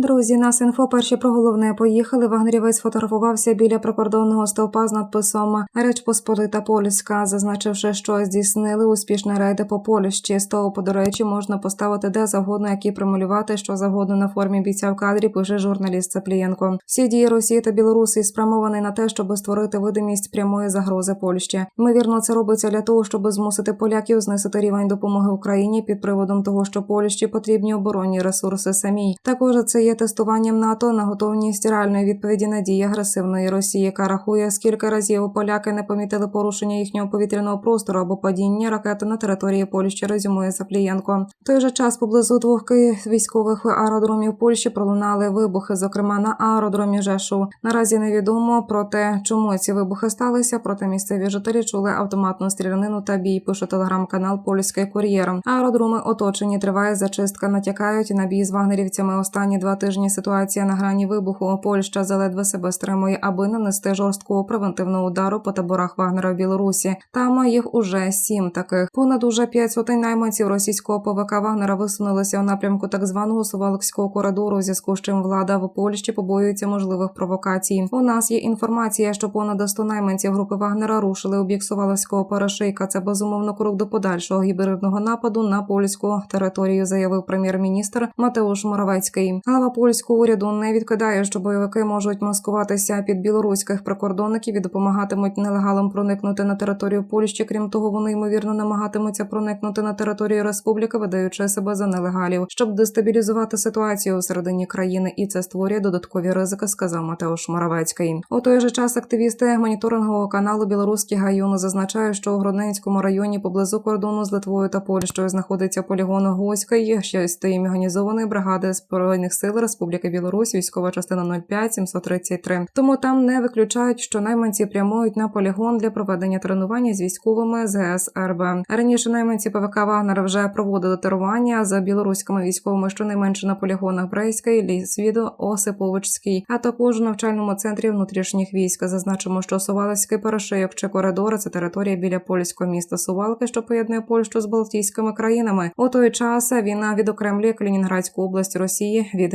Друзі, нас інфо перші про головне поїхали. Вагнерівець фотографувався біля прикордонного стовпа з надписом Реч Посполита Польська, зазначивши, що здійснили успішні рейди по Польщі. Стовпу, до речі, можна поставити де завгодно, як і промалювати що завгодно на формі бійця в кадрі. Пише журналіст Цаплієнко. Всі дії Росії та Білорусі спрямовані на те, щоб створити видимість прямої загрози Польщі. Ймовірно, це робиться для того, щоб змусити поляків знизити рівень допомоги Україні під приводом того, що Польщі потрібні оборонні ресурси самій. Також це є тестуванням НАТО на готовність реальної відповіді на дії агресивної Росії, яка рахує, скільки разів поляки не помітили порушення їхнього повітряного простору або падіння ракети на території Польщі. Резюмує Заплієнко. В той же час поблизу двох військових аеродромів Польщі пролунали вибухи, зокрема на аеродромі Жешу. Наразі невідомо про те, чому ці вибухи сталися. Проте місцеві жителі чули автоматну стрілянину та бій. Пише телеграм-канал Польський кур'єр. Аеродроми оточені. Триває зачистка. Натякають на бій з вагнерівцями. Останні два тижні ситуація на грані вибуху. Польща заледве себе стримує, аби нанести жорсткого превентивного удару по таборах Вагнера в Білорусі. Там їх уже сім таких. Понад уже п'ять сотень найманців російського ПВК Вагнера висунулися у напрямку так званого Сувалкського коридору, у зв'язку з чим влада в Польщі побоюється можливих провокацій. У нас є інформація, що понад 100 найманців групи Вагнера рушили у бік Сувалкського перешийка. Це безумовно крок до подальшого гібридного нападу на польську територію, заявив прем'єр-міністр Матеуш Моравецький. Глава польського уряду не відкидає, що бойовики можуть маскуватися під білоруських прикордонників і допомагатимуть нелегалам проникнути на територію Польщі. Крім того, вони ймовірно намагатимуться проникнути на територію республіки, видаючи себе за нелегалів, щоб дестабілізувати ситуацію у середині країни, і це створює додаткові ризики, сказав Матеуш Моравецький. У той же час активісти моніторингового каналу Білоруський гаюн зазначають, що у Гродненському районі поблизу кордону з Литвою та Польщею знаходиться полігон Госька Гуської, шестої механізованої бригади збройних сил Республіки Білорусь, військова частина 05 733. Тому там не виключають, що найманці прямують на полігон для проведення тренування з військовими ЗС РБ. Раніше найманці ПВК Вагнера вже проводили тренування з білоруськими військовими, щонайменше на полігонах Брейський, Лісвідо, Осиповичський, а також у навчальному центрі внутрішніх військ. Зазначимо, що Сувалський перешийок чи коридор це територія біля польського міста Сувалки, що поєднує Польщу з Балтійськими країнами. У той час війна відокремлює Калінінградську область Росії від